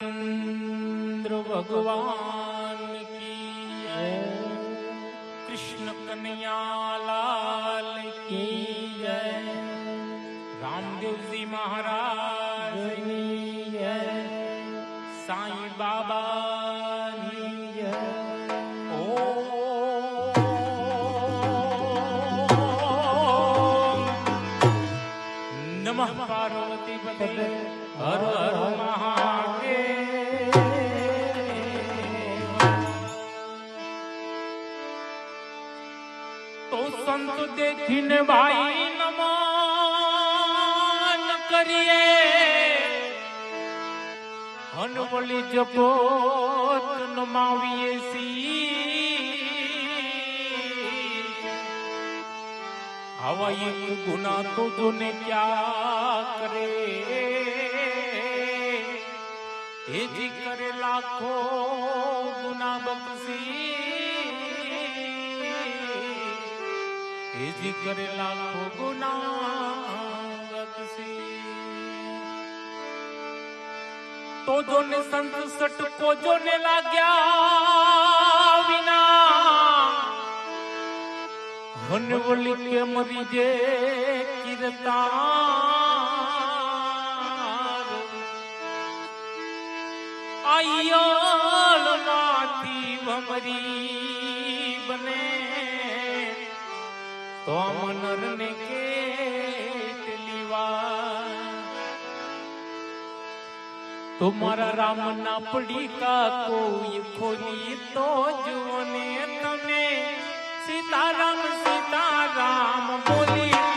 चंद्र भगवान की कृष्ण कन्या लाल की जय। रामदेव जी महाराज की जय। साईं बाबा की जय। नमः पार्वती पते। हर દેખીને ભાઈ નમન કરીએ. હનવલી જપોત નમાવીએ સી હવા એક ગુના તો જોને ક્યા કરે? એ જી કરે લાખો ગુના બક્ષી એ જી કરે લાખો ગુના તો જોને સંત સટકો જોને લાગ્યા વિના. કે મરી જે કીર્તાર. આયલમાંથી ભમરી તો મનર ને કેટલી તમારા રામ ના પડીકા કોઈ ખોલી તો જુઓને તમે સીતારામ સીતારામ બોલી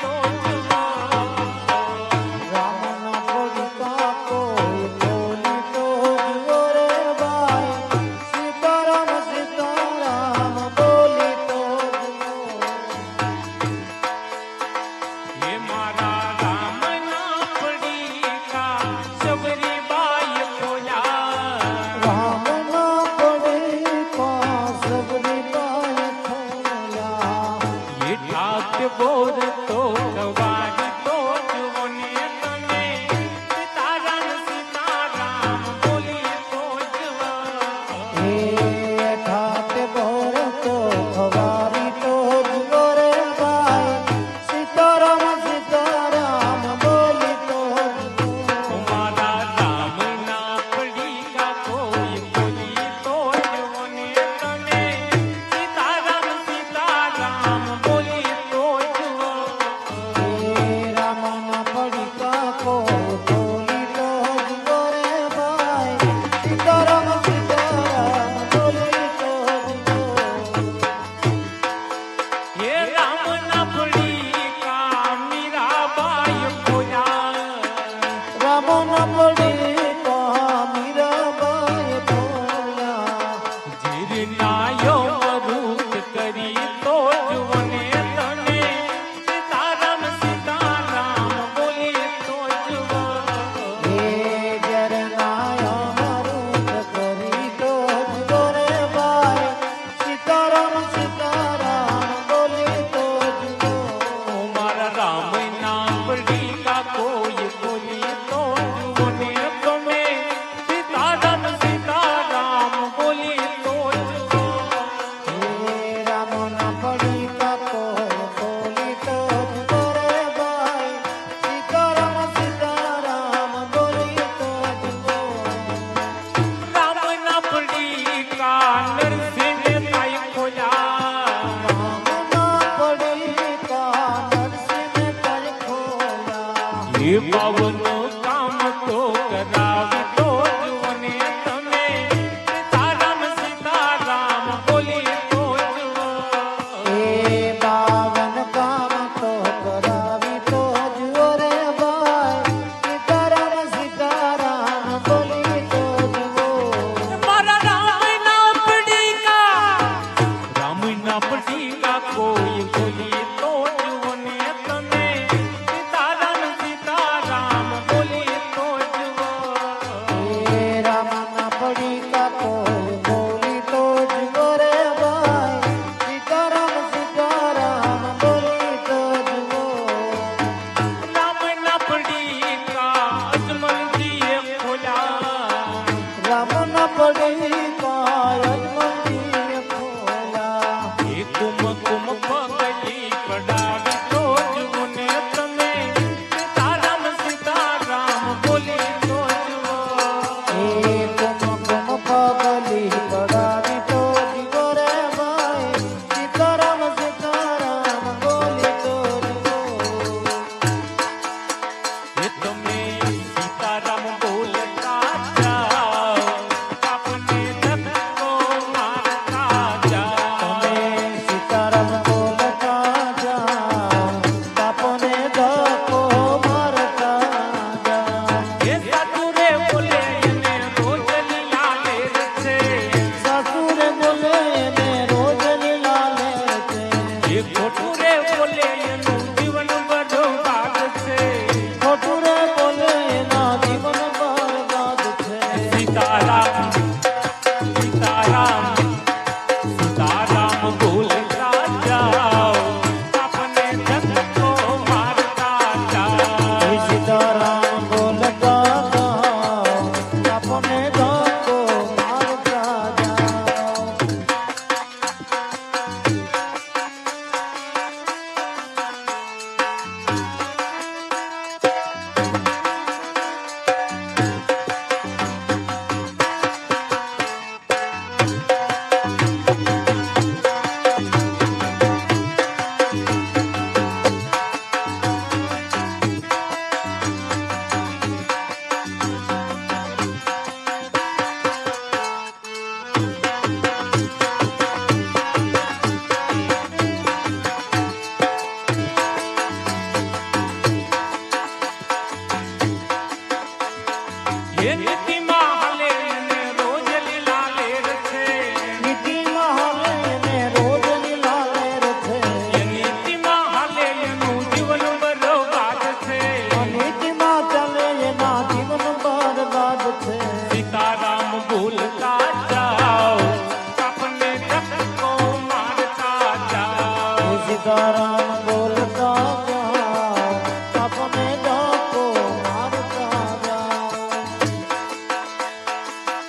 સીતારામ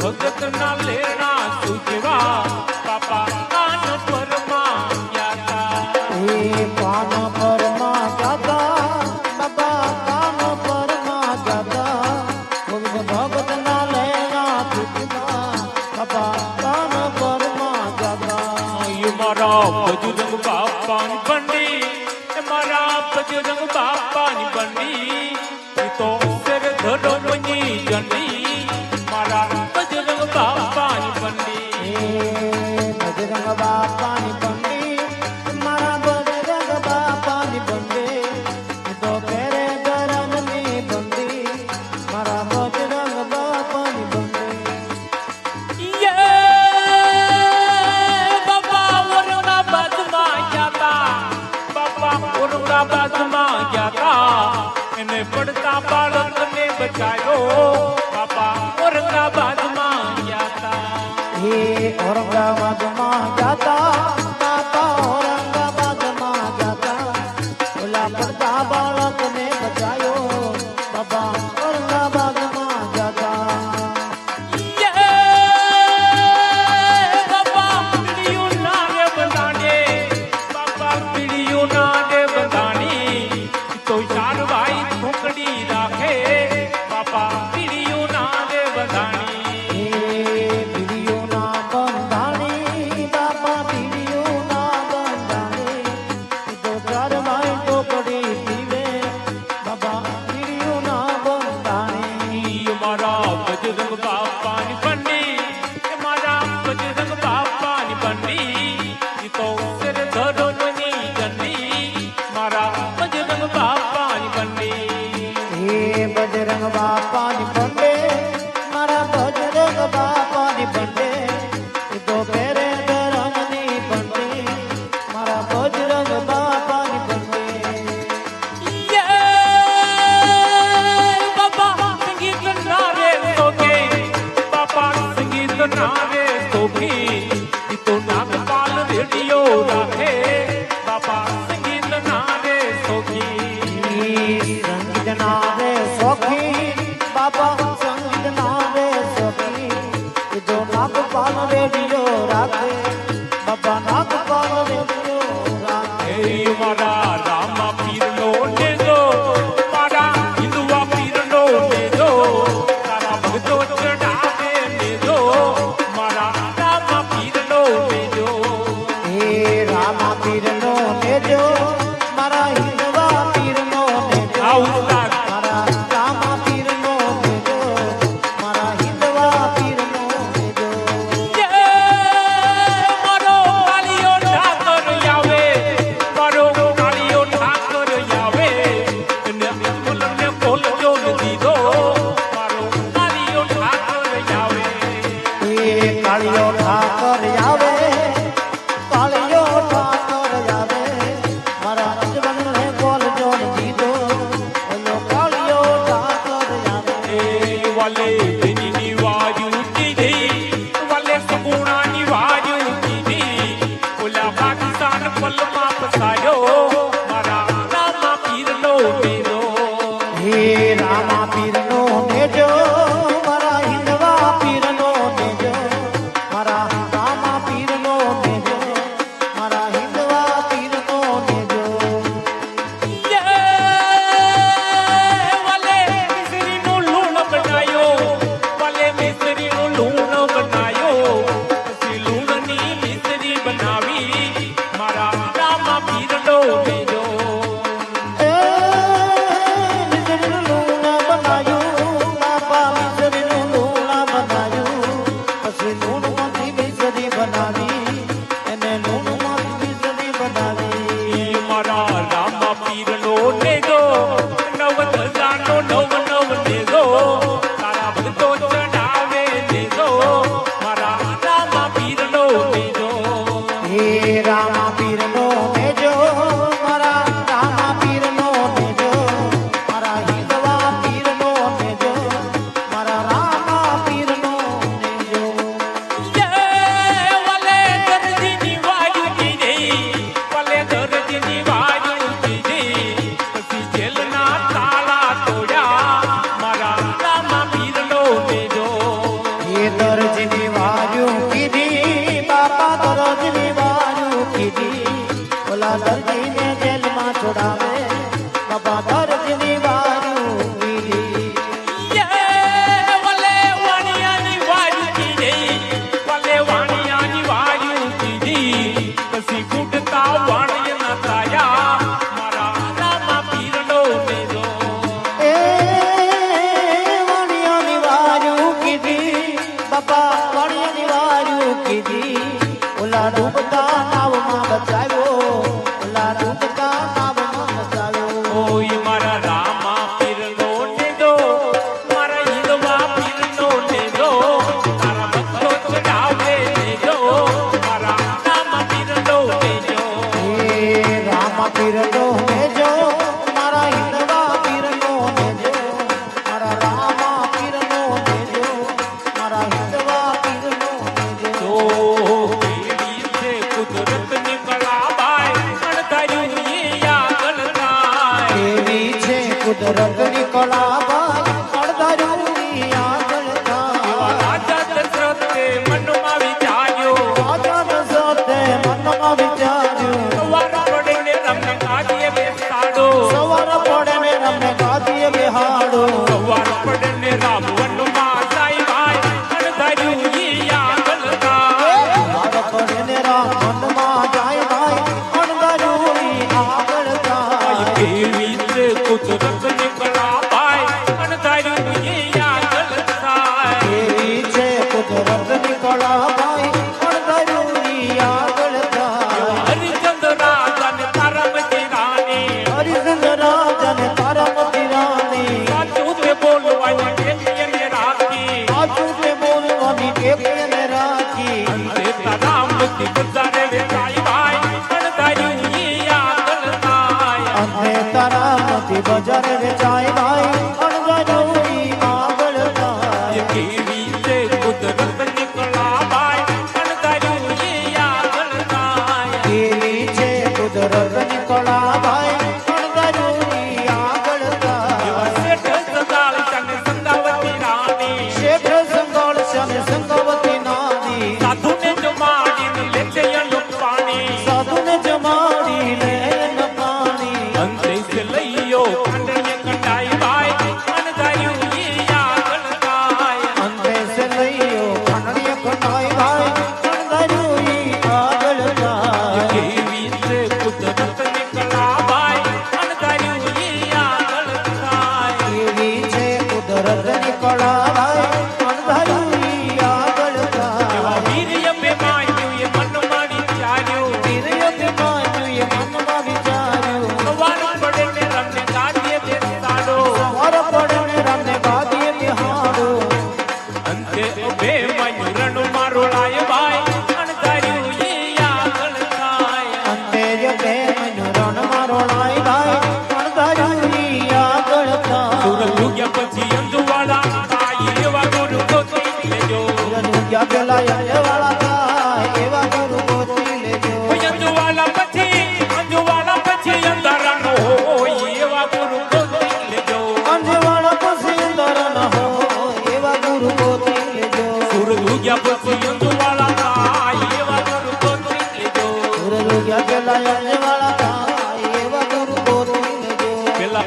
ભગત ના લેણા Pegando a pani, pani.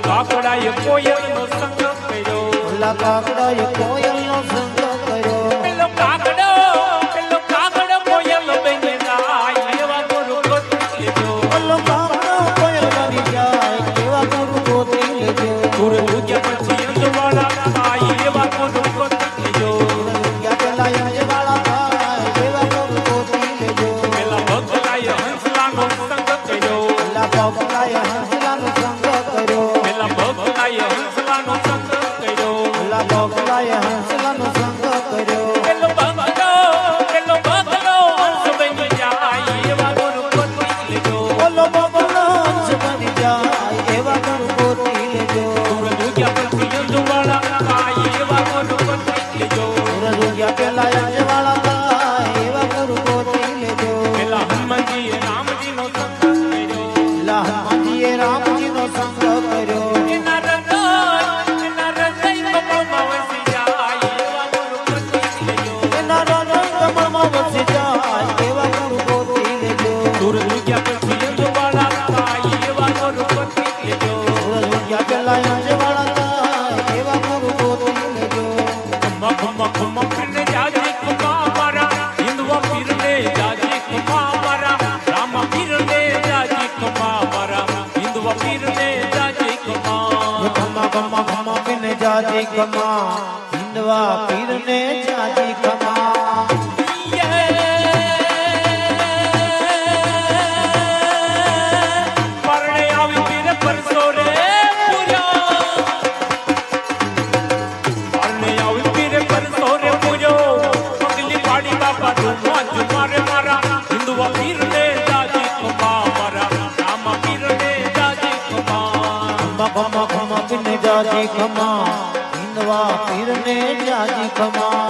કાકડાએ કોયલ નો સંગ કર્યો કાકડાએ કોયલ જાજી ખમા હિંદવા પીરને જાજી ખમા Come on. ન્યાજી ખમા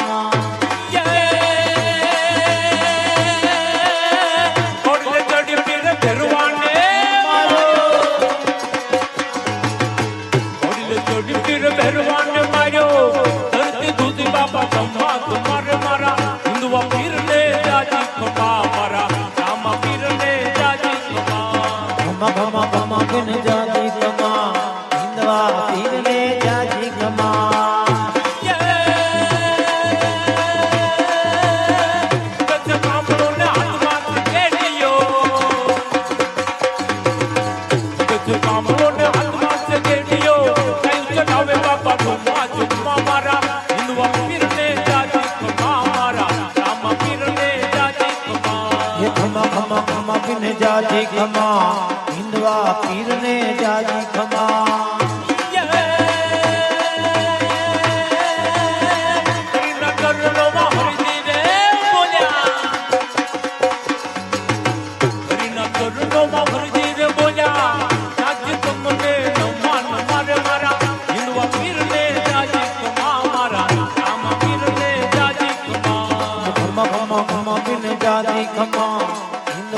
ખમા ખમા ખમા કિને જાજી ખમા. હિંદવા પીરને જાજી ખમા.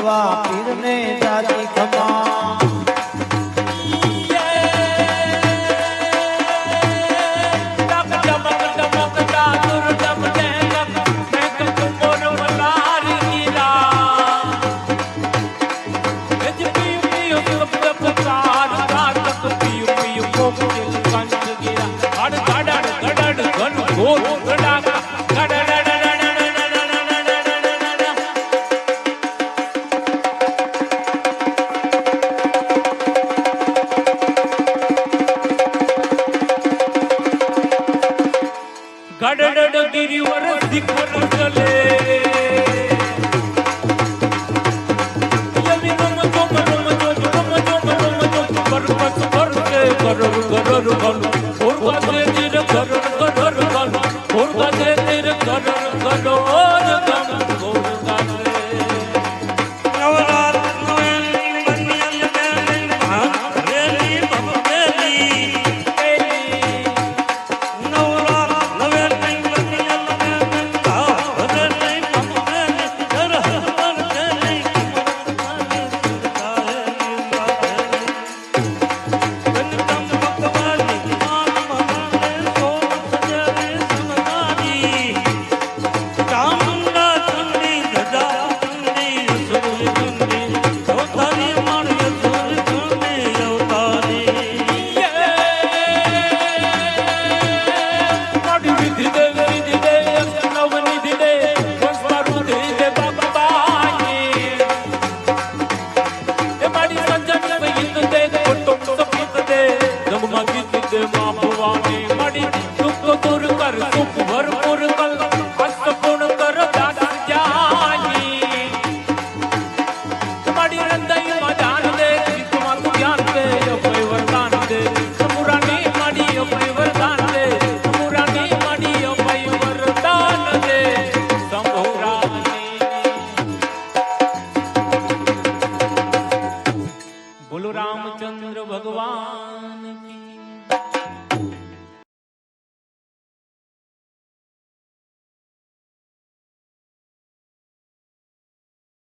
吧。Bora, bora.